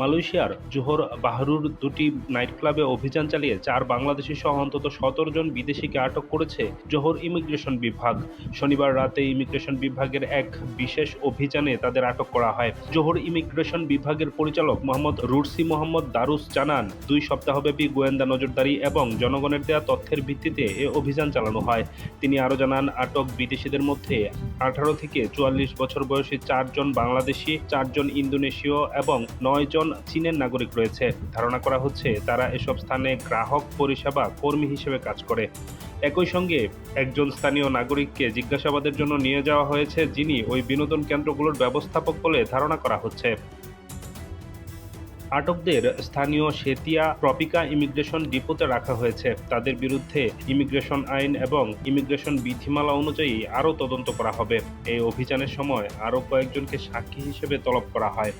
মালয়েশিয়ার জোহর বাহরুর দুটি নাইট ক্লাবে অভিযান চালিয়ে চার বাংলাদেশি সহ অন্তত সতেরো জন বিদেশিকে আটক করেছে জোহর ইমিগ্রেশন বিভাগ। শনিবার রাতে ইমিগ্রেশন বিভাগের এক বিশেষ অভিযানে তাদের আটক করা হয়। জোহর ইমিগ্রেশন বিভাগের পরিচালক মোহাম্মদ রুরসি মোহাম্মদ দারুস জানান, দুই সপ্তাহব্যাপী গোয়েন্দা নজরদারি এবং জনগণের দেয়া তথ্যের ভিত্তিতে এ অভিযান চালানো হয়। তিনি আরও জানান, আটক বিদেশিদের মধ্যে আঠারো থেকে চুয়াল্লিশ বছর বয়সী চারজন বাংলাদেশি, চারজন ইন্দোনেশীয় এবং নয় জন চীনের নাগরিক রয়েছে। ধারণা করা হচ্ছে তারা এসব স্থানে গ্রাহক, পরিষেবা, কর্মী হিসেবে কাজ করে। একই সঙ্গে একজন স্থানীয় নাগরিককে জিজ্ঞাসাবাদের জন্য নিয়ে যাওয়া হয়েছে, যিনি ওই বিনোদন কেন্দ্রগুলোর ব্যবস্থাপক বলে ধারণা করা হচ্ছে। আটকদের স্থানীয় সেতিয়া ট্রপিকা ইমিগ্রেশন ডিপোতে রাখা হয়েছে। তাদের বিরুদ্ধে ইমিগ্রেশন আইন এবং ইমিগ্রেশন বিধিমালা অনুযায়ী আরও তদন্ত করা হবে। এই অভিযানের সময় আরও কয়েকজনকে সাক্ষী হিসেবে তলব করা হয়।